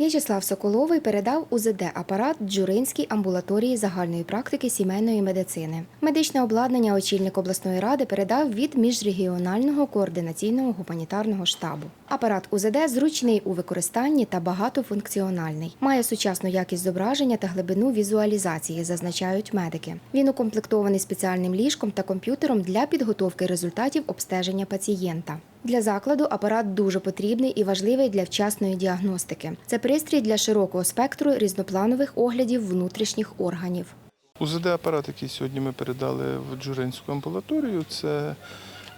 В'ячеслав Соколовий передав УЗД-апарат Джуринській амбулаторії загальної практики сімейної медицини. Медичне обладнання очільник обласної ради передав від міжрегіонального координаційного гуманітарного штабу. Апарат УЗД зручний у використанні та багатофункціональний. Має сучасну якість зображення та глибину візуалізації, зазначають медики. Він укомплектований спеціальним ліжком та комп'ютером для підготовки результатів обстеження пацієнта. Для закладу апарат дуже потрібний і важливий для вчасної діагностики. Це пристрій для широкого спектру різнопланових оглядів внутрішніх органів. УЗД-апарат, який сьогодні ми передали в Джуринську амбулаторію, це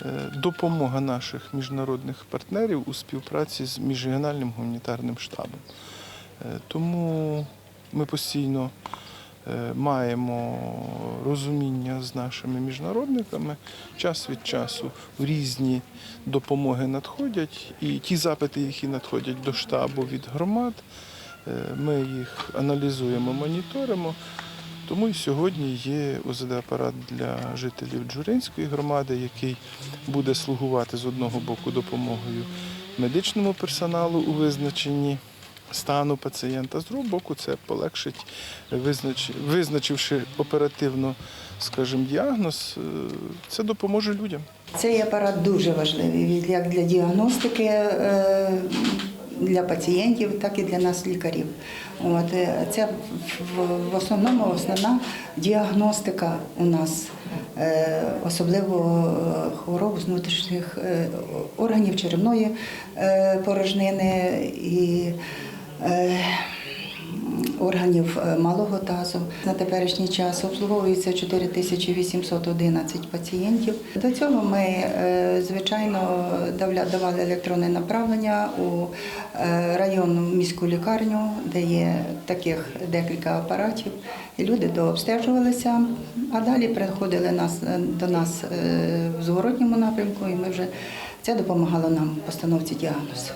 е, допомога наших міжнародних партнерів у співпраці з міжрегіональним гуманітарним штабом. Е, Тому ми постійно маємо розуміння з нашими міжнародниками. Час від часу різні допомоги надходять, і ті запити, які надходять до штабу від громад, е, ми їх аналізуємо, моніторимо. Тому і сьогодні є ОЗД-апарат для жителів Джуринської громади, який буде слугувати з одного боку допомогою медичному персоналу у визначенні стану пацієнта, з другого боку, це полегшить, визнач- визначивши оперативно, скажімо, діагноз, е, це допоможе людям. Цей апарат дуже важливий як для діагностики е, для пацієнтів, так і для нас, лікарів. От, е, це в- основному основна діагностика у нас, особливо хвороб з внутрішніх органів черевної порожнини і органів е, малого тазу. На теперішній час обслуговується 4811 пацієнтів. До цього ми, е, звичайно, давали електронне направлення у е, районну міську лікарню, де є таких декілька апаратів. І люди дообстежувалися, а далі приходили нас, до нас е, в зворотньому напрямку, і ми вже це допомагало нам в постановці діагнозу.